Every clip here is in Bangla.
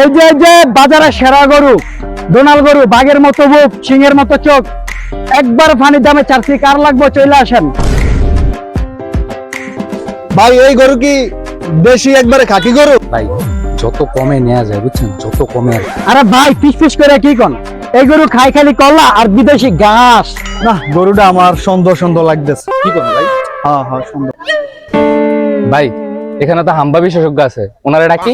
এই যে এই যে বাজারে সেরা গরু দোনাল গরু বাঘের মতো বুক সিংহের মতো চোখ একবার পানির দামে চারছি কার লাগবে চলে আসেন। ভাই এই গরু কি দেশি একবারে খাকি গরু? ভাই যত কমে নেওয়া যায় বুঝছেন? যত কমে আরে ভাই পিস পিস করে কি কন? এই গরু খাই খালি কলা আর বিদেশি ঘাস। না গরুটা আমার সুন্দর সুন্দর লাগতেছে। কি করুন ভাই? হ্যাঁ হ্যাঁ সুন্দর ভাই এখানে তো হাম্বা বিশেষজ্ঞ আছে। ওনারা ডাকি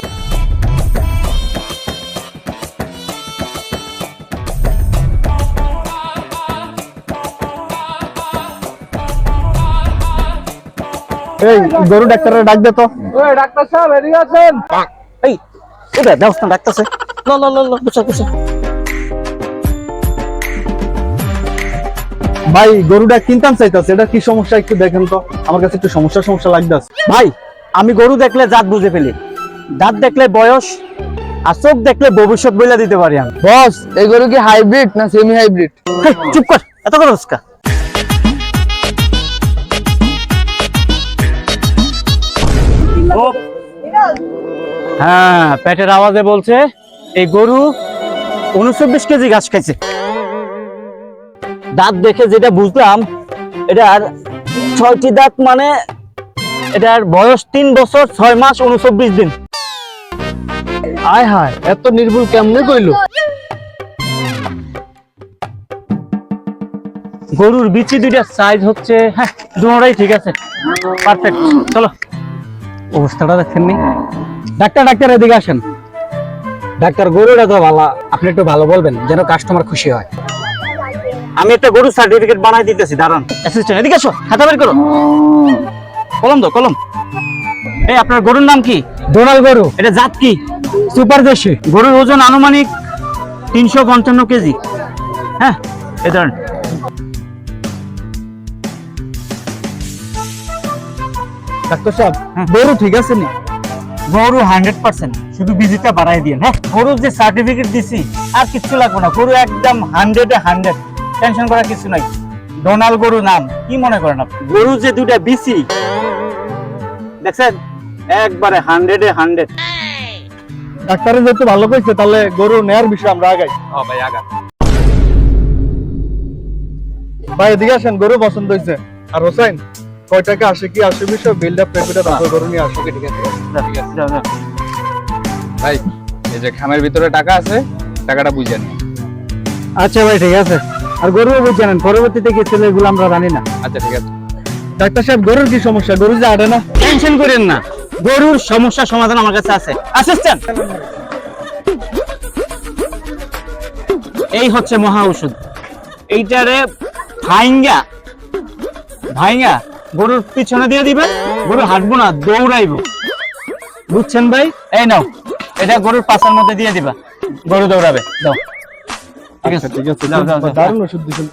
এই গরু ডাক্তারের ডাক দে তো। ডাক্তার সাহেব এদিকে আছেন এই এটা ব্যবস্থা ডাকতেছে। ল ল ল ল বুঝা বুঝা ভাই গরুটা কিনতাম চাইতেছে এটা কি সমস্যা একটু দেখেন তো। আমার কাছে একটু সমস্যা সমস্যা লাগতেছে ভাই আমি গরু দেখলে জাত বুঝে ফেলি। দাঁত দেখলে বয়স আর চোখ দেখলে ভবিষ্যৎ বইলা দিতে পারি আমি। বস এই গরু কি হাইব্রিড না সেমি হাইব্রিড চুপ কর এত কথা হ্যাঁ পেটের আওয়াজে বলছে, এই গরু উনচব্বিশ কেজি ঘাস খাইছে। দাঁত দেখে যেটা বুঝলাম, এটার ছয়টি দাঁত মানে এটার বয়স তিন বছর, ছয় মাস, উনচব্বিশ দিন। আয় হায়, এত নির্ভুল কেমনে কইলো? গরুর বিচি দুইটার সাইজ হচ্ছে হ্যাঁ দুটোটাই ঠিক আছে। পারফেক্ট চলো। অবস্থাটা দেখেন নি ডাক্তার ডাক্তার এদিকে আসেন। ডাক্তার গরুটা তো ভালো আপনি একটু ভালো বলবেন যেন কাস্টমার খুশি হয়। আমি একটা গরু সার্টিফিকেট বানাই দিতেছি দাঁড়ান। অ্যাসিস্ট্যান্ট এদিকে এসো খাতা বের করো। কলম দাও কলম। এই আপনার গরুর নাম কি? ডোনাল গরু। এটা জাত কি? সুপার দেশি। গরুর ওজন আনুমানিক তিনশো পঞ্চান্ন কেজি। হ্যাঁ এই ধরেন। ডাক্তার সাহেব গরু ঠিক আছে নি? গরু হান্ড্রেড পার্সেন্ট শুধু বিজিটা বাড়াই দিয়ে হ্যাঁ? গরুর যে সার্টিফিকেট দিছি আর কিচ্ছু লাগবে না গরু একদম হান্ড্রেডে হান্ড্রেড টেনশন করার কিছু নাই। ডোনাল গরু নাম কি মনে করেন আপনি? গরু যে দুইটা বিসি দেখছেন? একবারে হান্ড্রেডে হান্ড্রেড ডাক্তারে যেহেতু ভালো কইছে তাহলে গরু নেয়ার বিষয় আমরা আগাই। ও ভাই আগা ভাই এদিকে আসেন গরু পছন্দ হয়েছে আর হোসেন কয় টাকা আসে কি আসে বিষয় পেপিটা তারপর গরু নিয়ে আসো ঠিক আছে? ভাই এই যে খামের ভিতরে টাকা আছে টাকাটা বুঝে নিন আচ্ছা ভাই ঠিক আছে। আর গরু বুঝছেন পরবর্তীতে কি ছেলে এগুলো আমরা জানি না। আচ্ছা ঠিক আছে। ডাক্তার সাহেব গরুর কি সমস্যা? গরু যে আড়ে না টেনশন করেন না। গরুর সমস্যা সমাধান আমার কাছে আছে। অ্যাসিস্ট্যান্ট এই হচ্ছে মহা ঔষধ। এইটারে ভাইঙ্গা ভাইঙ্গা গরুর পিছনে দিয়ে দিবেন গরু হাঁটবো না দৌড়াইবো। বুঝছেন ভাই? এই নাও এটা গরুর পাশার মধ্যে দিয়ে দিবা। গরু দৌড়াবে দাও। ঠিক আছে ঠিক আছে। দাও দাও যাও। দারুণ ওষুধ দিচ্ছেন